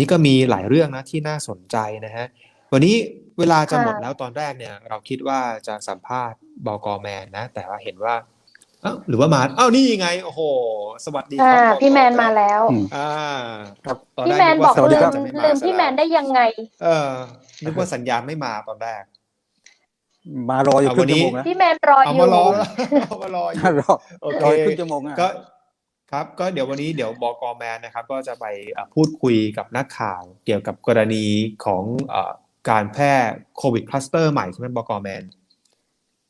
นี่ก็มีหลายเรื่องนะที่น่าสนใจนะฮะวันนี้เวลาจะค่ะหมดแล้วตอนแรกเนี่ย เราคิดว่าจะสัมภาษณ์บกแมนนะ แต่ว่าเห็นว่าเอ้าหรือว่ามาอ้าวนี่ไง โอ้โห สวัสดีคอ่ารับพี่แมนมาแล้วอืมอ่าครับตอนพี่แรกแมนนึบอกว่าสัญลืญาณมจะไม่มาลืมซะพี่แมนล้วได้ยังไง เออนึกว่าสัญญาณไม่มาตอนแรก มารออยู่เอาครึ่วันงนี้ชั่วโมงนะพี่แมนรอเอาอยู่มารอแล้วเอามารออยู่รอโอเครออยู่ครึ่งชั่วโมงอะก็ ครับก็เดี๋ยววันนี้เดี๋ยวบกแมนนะครับ ก็จะไปเอ่อพูดคุยกับนักข่าวเกี่ยวกับกรณีของเอ่อการแพร่โควิดคลัสเตอร์ใหม่ใช่ไหมบกแมน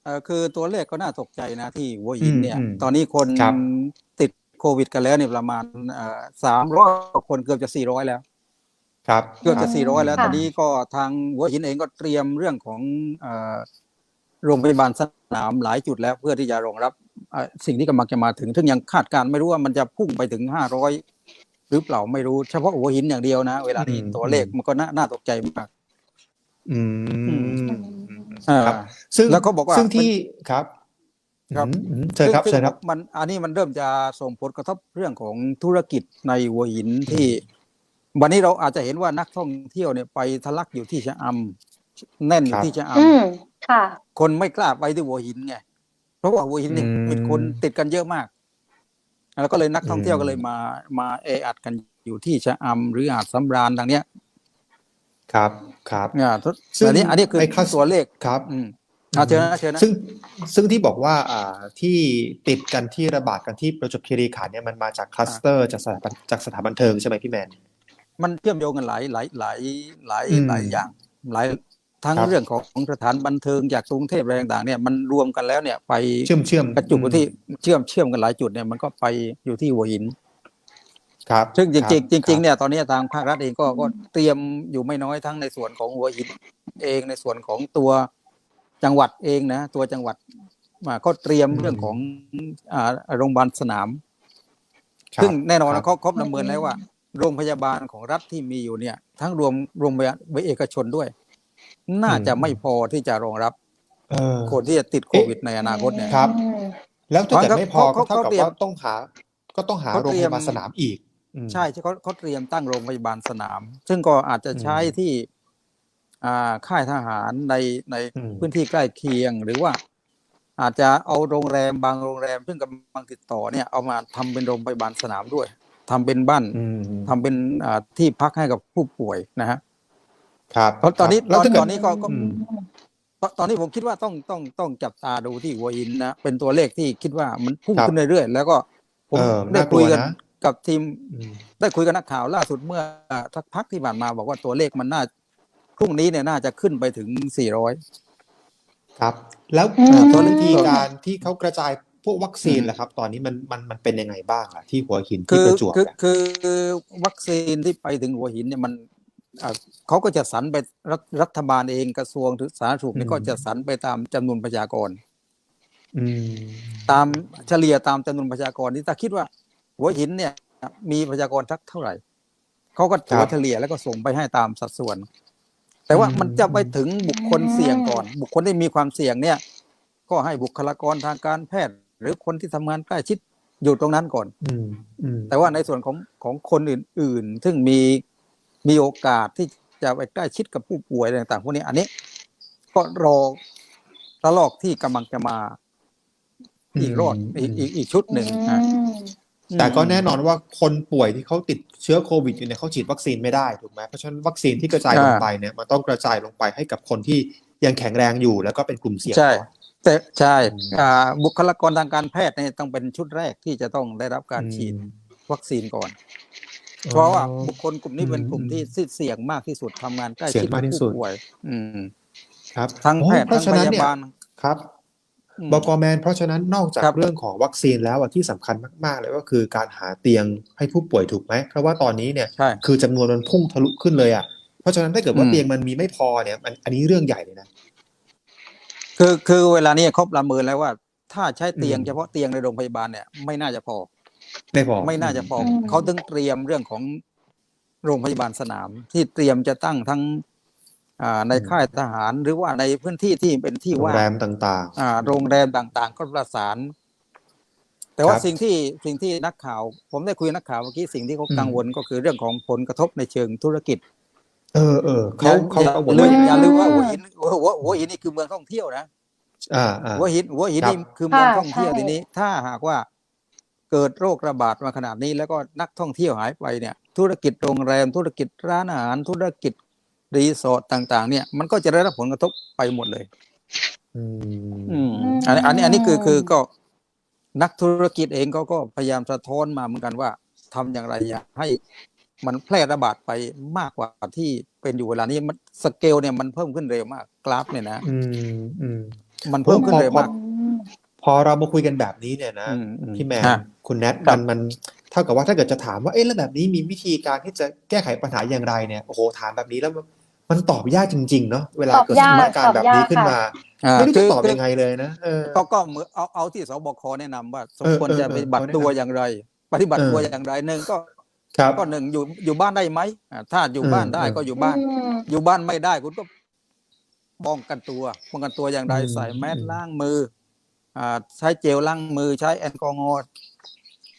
เออคือตัวเลขก็น่าตกใจนะที่หัวหินเนี่ยอืมอืมตอนนี้คนครับติดโควิดกันแล้วเนี่ยประมาณสามร้อยคนเกือบจะสี่ร้อยแล้ว ครับเกือบคจะรับสี่ร้อยแล้วค่ะตอนนี้ก็ทางหัวหินเองก็เตรียมเรื่องของเอ่อโรงพยาบาลสนามหลายจุดแล้วเพื่อที่จะรองรับเอ่อ สิ่งที่กำลังจะมาถึงซึ่งยังคาดการณ์ไม่รู้ว่ามันจะพุ่งไปถึงห้าร้อยหรือเปล่าไม่รู้เฉพาะหัวหินอย่างเดียวนะ เวลานี้อืมตัวเลขมันก็น่าน่าตกใจมาก อืมอ่าครับ ซึ่งแล้วก็บอกว่าซึ่งที่ครับ ครับอืมอืมเชิญครับซึ่งเชิญครับมัน อันนี้มันเริ่มจะส่งผลกระทบเรื่องของธุรกิจในหัวหินที่ วันนี้เราอาจจะเห็นว่านักท่องเที่ยวเนี่ยไปทะลักอยู่ที่ชะอำแน่นอยู่ที่ชะออืมค่ะำคนไม่กล้าไปที่หัวหินไง เพราะว่าหัวหินเนี่ยอืม มีคนติดกันเยอะมาก แล้วก็เลยนักท่องเที่ยวอืมก็เลยมามาเออัดกันอยู่ที่ชะอำหรือหาดสำราญทางเนี้ยครับครับเนี่ยทุกซึ่งอันนี้อันนี้คือไอ้ cluster ตัวเลข ครับ อืมเอาเชิญนะเชิญนะ ซึ่งซึ่งที่บอกว่าอ่าที่ติดกันที่ระบาดกันที่ประจวบคีรีขันธ์เนี่ยมันมาจากคลัสเตอร์จากสถาบันจากสถาบันเทิงใช่ไหมพี่แมน มันเชื่อมโยงกันหลายหลายหลายหลายอืม หลายอย่าง หลาย ทั้งครับเรื่องของสถานบันเทิงจากกรุงเทพอะไรต่างๆเนี่ยมันรวมกันแล้วเนี่ยไปเชื่อมเชื่อมกระจุกอยู่ที่เชื่อมเชื่อมกันหลายจุดเนี่ยมันก็ไปอยู่ที่หัวหิน ครับ ซึ่งจคริบงๆจริงๆคบเนี่ยตอนนี้ทางภาครัฐเองก็ก็เตรียมอยู่ไม่น้อยทั้งในส่วนของหัวหิน เองในส่วนของตัวจังหวัดเองนะตัวจังหวัดมาก็เตรียมเรื่องของอ่าโรงพยาบาลสนามครับซึ่งแน่นอนครันะบเขาเขาประเมินแล้วว่า โรงพยาบาลของรัฐที่มีอยู่เนี่ย ทั้งรวมโรงพยาบาลเอกชนด้วย น่าจะไม่พอที่จะรองรับเออคนที่จะติดโควิดในอนาคตเนี่ย ครับอืมแล้วถ้าเกิดเขาไม่พอก็เขาเท่ากับเขาเตรียมว่าต้องหา ก็ต้องหาเขาโรงเตรีพยมยาบาลสนามอีกอืมใช่ที่เขาเขาเตรียมตั้งโรงพยาบาลสนาม ซึ่งก็อาจจะใช้อืมที่อ่าค่ายทหารในในอืมพื้นที่ใกล้เคียง หรือว่าอาจจะเอาโรงแรมบางโรงแรม ซึ่งกำลังติดต่อเนี่ยเอามาทำเป็นโรงพยาบาลสนามด้วยทำเป็นบ้านอืมทำเป็นอ่าที่พักให้กับผู้ป่วยนะฮะ ครับเพราะตอนนี้แล้วตอนถ้าเกิดตอนนี้ก็ก็อืมตอนตอนนี้ผมคิดว่าต้องต้องต้องจับตาดูที่หัวหินนะเป็นตัวเลขที่คิดว่ามันพุ่งครับขึ้นเรื่อยๆแล้วก็ผมเออได้น่ากลัคุวยกันนะกับทีมอืมได้คุยกับนักข่าวล่าสุดเมื่อสักพักที่ผ่านมาบอกว่าตัวเลขมันน่าพรุ่งนี้เนี่ยน่าจะขึ้นไปถึง 400 ครับ แล้วอืมตอนวิธีการที่เขากระจายพวกวัคซีนล่ะครับ ตอนนี้มันมันมันเป็นยังไงบ้างล่ะที่หัวหินที่คือประจวบคืออะคือคือวัคซีนที่ไปถึงหัวหินเนี่ยมันอ่า เขาก็จะสรรไปรัฐรัฐบาลเองกระทรวงสาธารณสุขเนี่ยก็จะสรรไปตามจำนวนประชากรอืมตามเฉลี่ยตามจำนวนประชากรที่ถ้าคิดว่า หัวหินเนี่ย มีประชากรทักเท่าไหร่เขาก็ถัวเฉลี่ยแล้วก็ส่งไปให้ตามสัดส่วน แต่ว่ามันจะไปถึงบุคคลเสี่ยงก่อน บุคคลที่มีความเสี่ยงเนี่ย ก็ให้บุคลากรทางการแพทย์ หรือคนที่ทำงานใกล้ชิดอยู่ตรงนั้นก่อนอืมอืมแต่ว่าในส่วนของของคนอื่น ๆ ซึ่งมี มีโอกาสที่จะไปใกล้ชิดกับผู้ป่วยอะไรต่างๆพวกนี้ อันนี้ ก็รอระลอกที่กำลังจะมา อีกรอดอีกอีกอีกชุดหนึ่งอะอืมแต่ก็แน่นอนว่าคนป่วยที่เขาติดเชื้อโควิดอยู่เนี่ยเขาฉีดวัคซีนไม่ได้ถูกไหมเพราะฉะนั้นวัคซีนที่กระจายลงไปเนี่ยมันต้องกระจายลงไปให้กับคนที่ยังแข็งแรงอยู่แล้วก็เป็นกลุ่มเสี่ยงใช่ก่อนแต่ใช่อืมอ่าบุคลากรทางการแพทย์เนี่ยต้องเป็นชุดแรกที่จะต้องได้รับการฉีดอืมวัคซีนก่อน เพราะว่าอ๋อบุคคลกลุ่มนี้เป็นกลุ่มที่เสี่ยงมากที่สุดทำงานใกล้เสี่ยชิดงกัมาบกที่สุผู้ดป่วย อืม ครับทั้งโอ้แพทย์เพทั้ราะงฉะพนั้นยาเนี่ยบาลครับอืมบกแมนเพราะฉะนั้นนอกจากครับเรื่องของวัคซีนแล้วอะที่สำคัญมาก ๆ เลยก็คือการหาเตียงให้ผู้ป่วยถูกไหมเพราะว่าตอนนี้เนี่ยใช่คือจำนวนมันพุ่งทะลุขึ้นเลยอะเพราะฉะนั้นถ้าเกิดว่าอืมเตียงมันมีไม่พอเนี่ยมันอันนี้เรื่องใหญ่เลยนะคือคือเวลานี้เขาประเมินแล้วว่า ถ้าใช้เตียงอืมเฉพาะเตียงในโรงพยาบาลเนี่ยไม่น่าจะพอ ไม่พอไม่น่าจะพออมเขาถึงเตรียมเรื่องของโรงพยาบาลสนาม ที่เตรียมจะตั้งทั้งอ่าในค่ายทหารหรือว่าในพื้นที่ที่เป็นที่โรงว่างแรมต่างอ่าโรงแรมต่างๆ ก็ประสาน แต่ว่าครับสิ่งที่สิ่งที่นักข่าว ผมได้คุยกับนักข่าวเมื่อกี้สิ่งที่เขาอืมกังวลก็คือเรื่องของผลกระทบในเชิงธุรกิจ เออเออเขาเขาอย่ากังวลลืว่ามอย่าลืมว่าหัวหินหัวหัวหัวหินนี่คือเมืองท่องเที่ยวนะอ่าอ่าหัวหินหัวหินครับนี่คือเมืองค่ะท่องเที่ยวใช่ทีนี้ ถ้าหากว่า เกิดโรคระบาดมาขนาดนี้ แล้วก็นักท่องเที่ยวหายไปเนี่ยธุรกิจโรงแรม ธุรกิจร้านอาหาร ธุรกิจรีสอร์ทต่าง ๆ เนี่ยมันก็จะได้รับผลกระทบไปหมดเลยอืมอืมอันนี้อันนี้อันนี้คือคือก็นักธุรกิจเองเขาก็พยายามสะท้อนมาเหมือนกันว่าทำอย่างไรอยากให้มันแพร่ระบาดไปมากกว่าที่เป็นอยู่เวลานี้มันสเกลเนี่ยมันเพิ่มขึ้นเร็วมากกราฟเนี่ยนะอืมอืมมันเพิ่มขึ้นเร็วมาก พอเรามาคุยกันแบบนี้เนี่ยนะอืมอืมพี่แมนฮะคุณแนทครัมับนมันเท่ากับว่าถ้าเกิดจะถามว่าเอ๊ะแล้วแบบนี้มีวิธีการที่จะแก้ไขปัญหาอย่างไรเนี่ยโอ้โหถามแบบนี้แล้วมันมันตอบยากจริง ๆ เนาะเวลาเกิดสถานการณ์แบบนี้ขึ้นมาอ่าไม่รู้คืจะอตอบคือยังไงเลยนะเออก็ก็เหมือนเอาเอาที่สบคแนะนำว่าสมเออควรเออจะเออปฏิบัติเขาแนะนำตัวอย่างไร ปฏิบัติเออตัวอย่างไรหนึ่งก็ครับก็หนึ่งอยู่อยู่บ้านได้ไหมอ่าถ้าอยู่บ้านได้เออก็อยู่บ้าน อยู่บ้านไม่ได้คุณก็ป้องกันตัวป้องกันตัวอย่างไรอืมใส่แมสอืมล้างมืออ่า ใช้เจลล้างมือใช้แอลกอฮอล์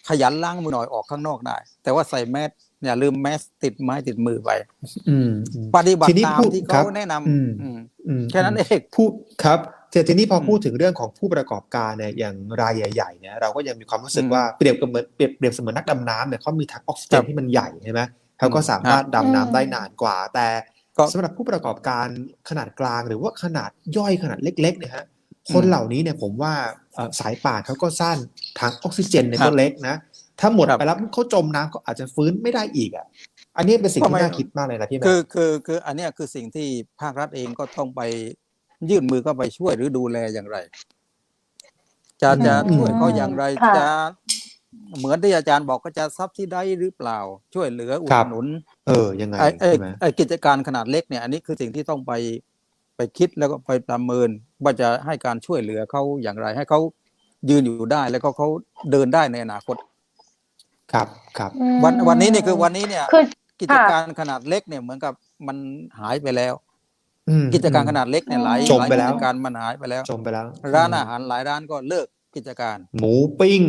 ขยันล้างมือหน่อยออกข้างนอกได้ แต่ว่าใส่แมสอย่าลืมแมสติดไม้ติดมือไปอืมอืมปฏิบัติทีนี้ตามพูดที่ครัเขาบแนะนอืมำอืมอืมแค่นั้นเองพูดครับแต่ทีนี้พออมพูดถึงเรื่องของผู้ประกอบการเนี่ยอย่างรายใหญ่ๆเนี่ยเราก็ยังมีความรู้สึกอืมว่าเปรียบกับเหมือนเปรียบเปรียบเสมือนนักดำน้ำเนี่ยเขามีถังออกซิเจครันบที่มันใหญ่ใช่ไหมเขาก็อืมสามารถดำน้ำได้นานกว่า แต่ก็สำหรับผู้ประกอบการขนาดกลางหรือว่าขนาดย่อยขนาดเล็กๆเนี่ยฮะ คนเหล่านี้เนี่ยผมว่าเอ่อสายป่านเขาก็สั้นถังออกซิเจนเนี่ยครัก็บเล็กนะถ้าหมดครับไปแล้วเขาจมน้ำก็อาจจะฟื้นไม่ได้อีกอะอันนี้เป็นสิ่งทำที่ไมน่าคิดมากเลยนะพี่แม่คือคือคืออันเนี้ยคือสิ่งที่ภาครัฐเองก็ต้องไปยื่นมือเข้าไปช่วยหรือดูแลอย่างไรจะอืมจะอืมช่วยเขาอย่างไรค่ะจะเหมือนที่อาจารย์บอกก็จะซับซิได้หรือเปล่า ช่วยเหลืออุดหนุน เออยังไงไอ้ไอ้ใช่ไหมไอ้กิจการขนาดเล็กเนี่ย อันนี้คือสิ่งที่ต้องไป ไปคิดแล้วก็ไปประเมินว่าจะให้การช่วยเหลือเขาอย่างไร ให้เขายืนอยู่ได้แล้วก็เขาเดินได้ในอนาคต ครับครับวันวันนี้เนี่ยคือวันนี้เนี่ยคือกิจการขนาดเล็กเนี่ยเหมือนกับมันหายไปแล้วอืมกิจการขนาดเล็กเนี่ยหลายจมหลายไปกิแล้วจการมันหายไปแล้วจมไปแล้ว ร้านอาหารหลายร้านก็เลิกกิจการ หมูปิ้ง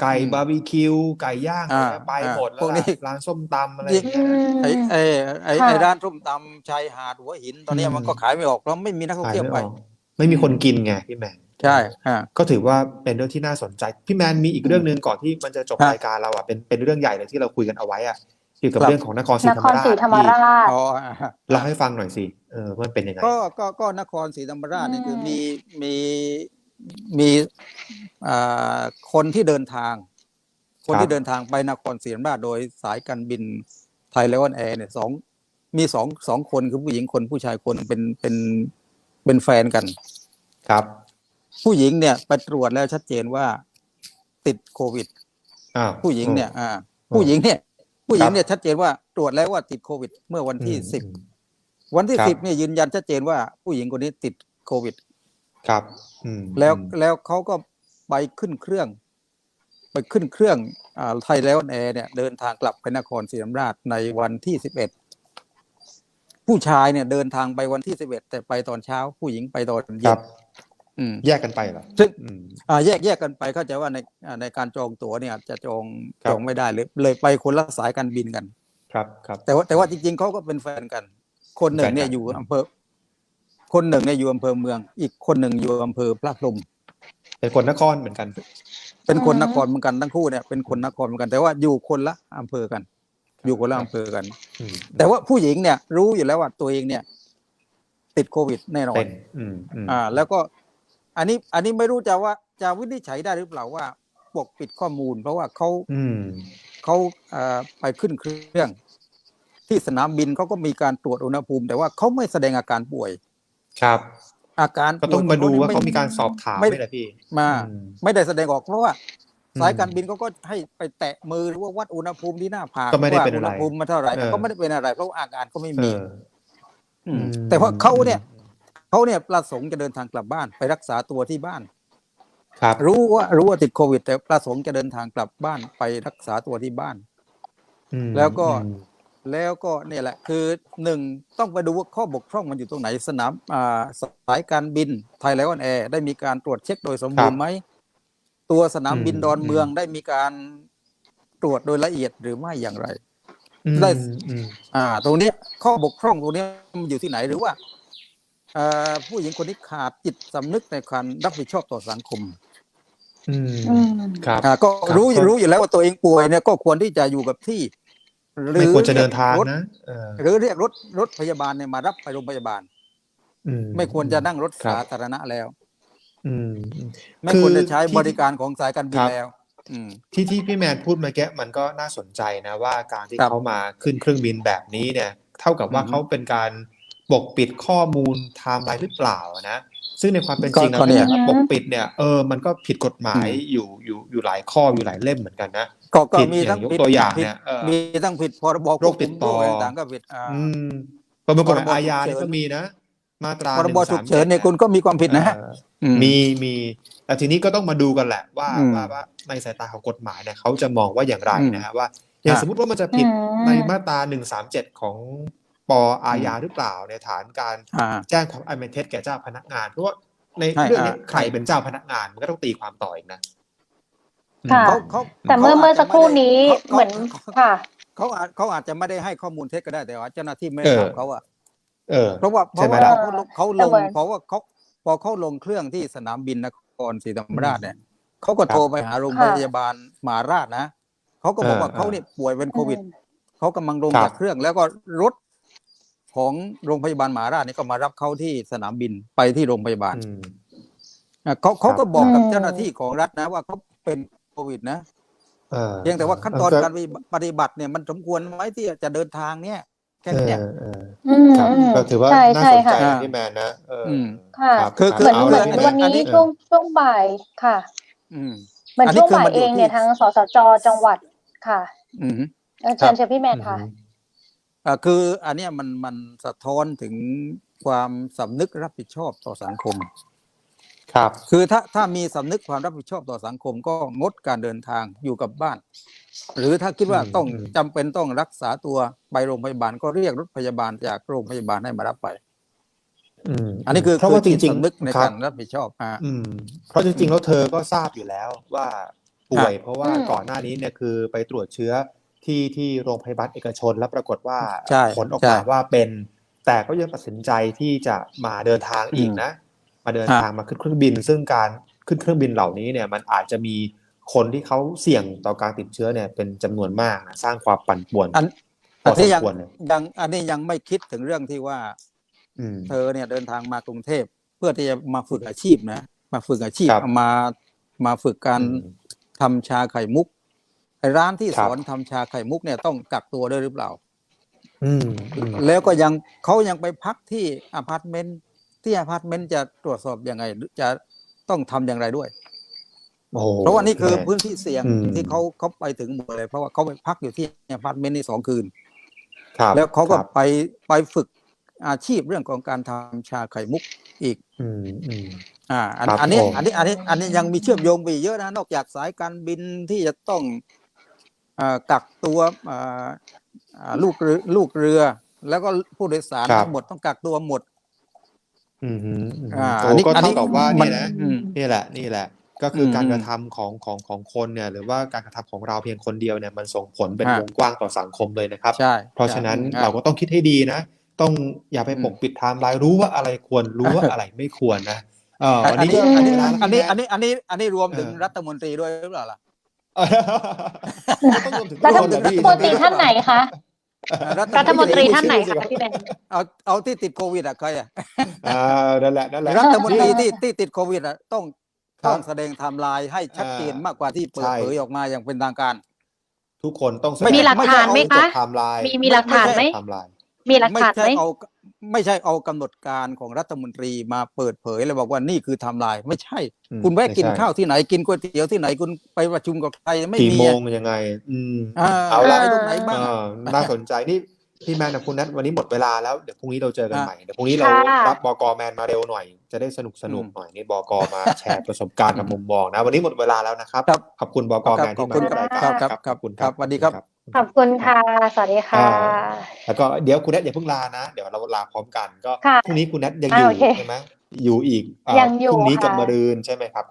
ไก่อืมบาร์บีคิว ไก่ย่างอ่าอะไรไปอ่าหมดแล้วพวกนี้ ล่ะร้านส้มตำอะไรอย่างเงี้ยไอ้ไอ้ไอ้ค่ะ ไอ้ร้านส้มตำชายหาดหัวหินตอนเนี้ยอืมมันก็ขายไม่ออกเพราะไม่มีนักท่องขายเที่ยวไม่ไป ออกไม่มีคนกินไงพี่แมน ใช่ฮะก็ถือว่าเป็นเรื่องที่น่าสนใจ พี่แมนมีอีกเรื่องหนึ่งก่อนที่มันจะจบฮะรายการเราอะเป็นเป็นเรื่องใหญ่เลยที่เราคุยกันเอาไว้อะเกี่ยวกับครับ เรื่องของนครศรีนธรครมรราชศรีธรรมพี่ราช อ๋อเล่าให้ฟังหน่อยสิเออว่ามันเป็นยังไง ก็ก็ก็นครศรีธรรมราชเนี่ยอืมคือมีมีมี อ่าคนที่เดินทาง คนครับที่เดินทางไปนครศรีธรรมราชโดยสายการบินไทยเลวันแอร์เนี่ยสองมีสองสองคนคือผู้หญิงคนผู้ชายคนเป็นเป็นเป็นแฟนกัน ครับ ผู้หญิงเนี่ยไปตรวจแล้วชัดเจนว่าติดโควิดอ้าวผู้หญิงเนี่ย อ่าอืมผู้หญิงเนี่ย ผู้หญิครังบเนี่ยชัดเจนว่าตรวจแล้วว่าติดโควิด เมื่อวันที่อืมสิบอืมวันที่ครับสิบเนี่ยยืนยันชัดเจนว่าผู้หญิงคนนี้ติดโควิด ครับ อืมแล้วอืมแล้วเขาก็ไปขึ้นเครื่อง ไปขึ้นเครื่องอ่าไทยแล้วแอร์เนี่ย เดินทางกลับไปนครศรีธรรมราชในวันที่สิบเอ็ดผู้ชายเนี่ยเดินทางไปวันที่สิบเอ็ดแต่ไปตอนเช้า ผู้หญิงไปตอนคเย็รันบอืมแยกกันไปเหรอซึ่งอืมอ่าแยกแยกกันไปเข้าใจว่าในอ่าในการจองตั๋วเนี่ย จะจองครับจองไม่ได้เลยเลยไปคนละสายการบินกัน ครับครับ แต่ว่าแต่ว่าจริงๆเขาก็เป็นแฟนกัน คนหนึ่งเนี่ยแฟนกันอยู่อำเภอ คนหนึ่งเนี่ยอยู่อำเภอเมือง อีกคนหนึ่งอยู่อำเภอพระพรหมเป็นคนนครเหมือนกัน เป็นคนอืมนครเหมือนกันทั้งคู่เนี่ยเป็นคนนครเหมือนกัน แต่ว่าอยู่คนละอำเภอกัน อยู่คนละอำเภอกันอืมแต่ว่าผู้หญิงเนี่ยรู้อยู่แล้วว่าตัวเองเนี่ย ติดโควิดแน่นอนเป็นอืมอืมอ่า แล้วก็ อันนี้ อันนี้ไม่รู้จะว่าจะวินิจฉัยได้หรือเปล่าว่าปกปิดข้อมูล เพราะว่าเขาอืมเขาเอ่อไปขึ้นเครื่อง ที่สนามบินเขาก็มีการตรวจอุณหภูมิ แต่ว่าเขาไม่แสดงอาการป่วย ครับ อาการก็ต้องมาดูว่าป่ยเขาขมีการสอบถามไม่ไหมล่ะพี่มาอืมไม่ได้แสดงออกเพราะว่าอืมสายการบินเขาก็ให้ไปแตะมือหรือว่าวัดอุณหภูมิที่หน้าผากก็ไม่ได้ว่าเป็นอุอะไรณหภูมิมันเท่าไหร่เออก็ไม่ได้เป็นอะไรเพราะว่าอาการก็ไม่เอมีอมอืมแต่ว่าเขาเนี่ยเขาเนี่ยประสงค์จะเดินทางกลับบ้านไปรักษาตัวที่บ้าน ครับ รู้ว่ารู้ว่าติดโควิด แต่ประสงค์จะเดินทางกลับบ้านไปรักษาตัวที่บ้านอืมแล้วก็อืม แล้วก็เนี่ยแหละคือหนึ่งต้องไปดูว่าข้อบกพร่องมันอยู่ตรงไหนสนามอ่าสายการบินไทยไลออนแอร์ได้มีการตรวจเช็คโดยสมบูรณ์ไหม ตัวสนามบินอืมดอนเมืองอืมได้มีการตรวจโดยละเอียดหรือไม่อย่างไรอืมได้อืมอ่า ตรงเนี้ยข้อบกพร่องตรงเนี้ยมันอยู่ที่ไหนหรือว่าเอ่อผู้หญิงคนนี้ขาดจิตสำนึกในการรับผิดชอบต่อสังคมอืมอืมครับอ่าก็ครับรู้ก็รู้อยู่แล้วว่าตัวเองป่วยเนี่ยก็ควรที่จะอยู่กับที่ ไม่ควรจะเดินทางรถนะเออหรือเรียกรถรถพยาบาลเนี่ยมารับไปโรงพยาบาลอืไม่ควรจะนั่งรถครับสาธารณะแล้วอืมอืมไม่คือควรจะใช้ที่บริการของสายการบินครับแล้วอืมที่ที่พี่แมนพูดเมื่อกี้มันก็น่าสนใจนะว่าการที่ครับเขามาขึ้นเครื่องบินแบบนี้เนี่ย เท่ากับว่าอือฮึเขาเป็นการปกปิดข้อมูลไทม์ไลน์หรือเปล่านะ ซึ่งในความเป็นจริงก็นะเนี่ยถ้าปกปิดเนี่ยเออมันก็ผิดกฎหมายอืมอยู่อยู่อยู่หลายข้ออยู่หลายเล่มเหมือนกันนะก็ก็ผิดมีอย่าทั้งงยกผิดตัวอย่างผิดเนี่ยเออมีทั้งผิดพรบโรคติดต่อควบคุมโรคอะไรต่างๆก็ผิดอ่าอืมประมวลกฎหมายพรบอาญาฉุกเฉินนี่ก็มีนะ มาตราพรบ137ฉุกเฉินเนี่ยคุณก็มีความผิดนะฮะเอออืมีมีแต่ทีนี้ก็ต้องมาดูกันแหละว่าอืมว่าว่าในสายตาของกฎหมายเนี่ยเขาจะมองว่าอย่างไรอืมนะฮะว่าอย่างอะสมมติว่ามันจะผิดอืมในมาตราหนึ่งสามเจ็ดของ ปอาญาหรือเปล่าในฐานการอ่าแจ้งความอันเป็นเท็จแก่เจ้าพนักงานเพราะว่าในใช่เรื่องนี้อ่าใครเป็นเจ้าพนักงานมันก็ต้องตีความต่ออีกนะค่ะเขาเขาแต่เมื่อขาเมื่อสักครู่นี้ขาเหมือนขาค่ะเขาอาจเขาอาจจะไม่ได้ให้ข้อมูลเท็จก็ได้แต่ว่าเจ้าหน้าที่ไม่ได้เออถามเขาอะเออเพราะว่าเพใช่ราะไหมว่าล่ะเขาลงเขาแต่ลงเหมือนเพราะว่าเขาพอเขาลงเครื่องที่สนามบินนครศรีธรรมราชเนี่ยเขาก็โทรไปหาโรงพยาบาลมหาราชนะเขาก็บอกว่าเออเขาเนี่ยป่วยเป็นโควิดอืมเขากำลังลงครับจากเครื่องแล้วก็รถ ของโรงพยาบาลมหาราชนี่ก็มารับเขาที่สนามบินไปที่โรงพยาบาลอืมอะเขาเขาก็บอกกับอืมเจ้าหน้าที่ของรัฐนะว่าเขาเป็นโควิดนะเออเพียงแต่ว่าขั้นตอนก็การปฏิบัติเนี่ยมันสมควรไหมที่จะเดินทางเนี่ยแค่เอเนี้อยเอออืมครับอืมก็ถือว่าใช่น่าใช่สนใจค่ะนะพี่แมนนะเอออมค่ะรับคือรับคือเหมือนาเหมือนละพี่แวันนี้อันนี้ช่วงช่วงบ่ายค่ะอืมเหมือนอันนี้ช่วงคือบ่ายมันอยู่เองเนี่ยที่ทางสสจจังหวัดค่ะอืมเออเชิญเชิญพี่แมนค่ะอืมอ่า คืออันเนี้ยมันมันสะท้อนถึงความสำนึกรับผิดชอบต่อสังคม ครับ คือถ้าถ้ามีสำนึกความรับผิดชอบต่อสังคมก็งดการเดินทางอยู่กับบ้าน หรือถ้าคิดว่าอืมต้องอืมจำเป็นต้องรักษาตัวไปโรงพยาบาลก็เรียกรถพยาบาลจากโรงพยาบาลให้มารับไปอืมอันนี้คือเพราะว่าจคือจิตริงสำนึกในครักาบรรับผิดชอบอ่าอืมเพราะจริงๆแล้วเธอก็ทราบอยู่แล้วว่าป่วย เพราะว่าอืมก่อนหน้านี้เนี่ยคือไปตรวจเชื้อ ที่ที่โรงพยาบาลเอกชนแล้วปรากฏว่าใช่ผลออกใช่มาว่าเป็น แต่ก็ยังตัดสินใจที่จะมาเดินทางอีกอืมนะ มาเดินฮะทางมาขึ้นเครื่องบิน ซึ่งการขึ้นเครื่องบินเหล่านี้เนี่ยมันอาจจะมีคนที่เขาเสี่ยงต่อการติดเชื้อเนี่ยเป็นจำนวนมากนะสร้างความปั่นป่วนอันพอัอนสนี้มยังควรเลยยังอันนี้ยังไม่คิดถึงเรื่องที่ว่าอืมเธอเนี่ยเดินทางมากรุงเทพเพื่อที่จะมาฝึกอาชีพนะ มาฝึกอาชีพครับมามาฝึกการอืมทำชาไข่มุกไอ้ ร้านที่ครัสบอนทำชาไข่มุกเนี่ยต้องกักตัวด้วยหรือเปล่าอืมอืมแล้วก็ยังเขายังไปพักที่อพาร์ตเมนต์ที่อพาร์ตเมนต์จะตรวจสอบยังไงหรือจะต้องทำอย่างไรด้วยโอ้โหเพราะว่านี่คือแม่พื้นที่เสี่ยงอืมที่เขาเขาไปถึงหมดเลย เพราะว่าเขาไปพักอยู่ที่อพาร์ตเมนต์นี่สองคืนครับแล้วเขาก็ครับไปไปฝึกอาชีพเรื่องของการทำชาไข่มุกอีกอืมอืมอ่าอันครับอันนี้ผมอันนี้ อันนี้ อันนี้ยังมีเชื่อมโยงไปอีกเยอะนะ นอกจากสายการบินที่จะต้องอ่า กักตัวอ่าอ่าลูกเรือลูกเรือ แล้วก็ผู้โดยสารครับทั้งหมดต้องกักตัวหมด อืมอืมอืมอ่าโอ้อันนี้ก็อันนี้เท่ากับว่ามัเนี่ยนนะอืมนี่แหละ นี่แหละ ก็คืออมการกระทำของของของคนเนี่ย หรือว่าการกระทำของเราเพียงคนเดียวเนี่ยมันส่งผลเป็นฮะวงกว้างต่อสังคมเลยนะครับใช่เพราะฉะนั้นใช่เราก็ต้องคิดให้ดีนะต้องอย่าไปอืมปกปิดไทม์ไลน์รู้ว่าอะไรควรรู้ว่าอะไรไม่ควรนะเอออัวันนนี้นี้ก็อันนี้เวลาอันนี้แล้วอันนี้อันนี้อันนี้รวมถึงเออรัฐมนตรีด้วยหรือเปล่าล่ะ ต้องรวมถึงรัฐทุกคนมเหรอพี่นตรีท่านไหนคะ รัฐมนตรีท่านไหนชื่อคะสิพี่แมนเอาเอาที่ติดโควิดอะใครอะอ่านั่นแหละนั่นแหละ รัฐมนตรีที่ที่ติดโควิดอะต้องครับต้องแสดงไทม์ไลน์ให้ชัดเจนอ่ามมากกว่าที่เปิดใช่ เผยออกมาอย่างเป็นทางการ ทุกคนต้องแสดงมีหลักฐานไหมคะจดไทม์ไลน์มีมีหลักฐานไหมไทม์ไลน์มีหลักไม่ฐานใช่ไหมเอา ไม่ใช่เอากำหนดการของรัฐมนตรีมาเปิดเผยแล้วบอกว่านี่คือไทม์ไลน์ไม่ใช่อืมคุณแวะกินไม่ใช่ข้าวที่ไหนกินก๋วยเตี๋ยวที่ไหนคุณไปประชุมกับใครไม่กี่มีโมอะงยังไง อืมอ่าเอาละไปตรงไหนบ้างเออน่าสนใจนี่ พี่แมนกับคุณนัทวันนี้หมดเวลาแล้วเดี๋ยวพรุ่งนี้เราเจอกันอะใหม่เดี๋ยวพรุ่งนี้เราค่ะรับบกแมนมาเร็วหน่อย จะได้สนุกสนุกอืมหน่อยนี่บกมาแชร์ประสบการณ์กับมุมมองนะ วันนี้หมดเวลาแล้วนะครับครับขอบคุณบกแมนขอบที่คุมาณร่วมรายครัการบครับขอบคุณครับสวัสดีครับ ขอบคุณค่ะสวัสดีค่ะอ่าแล้วก็เดี๋ยวคุณแนทอย่าเพิ่งลานะ เดี๋ยวเราลาพร้อมกันก็ค่ะพรุ่งนี้คุณแนทยังออ่ายู่โอเคใช่ไหมอยู่อีกอ่ายังอยู่พรุ่งนี้กับค่ะมะรืนใช่ไหมครับ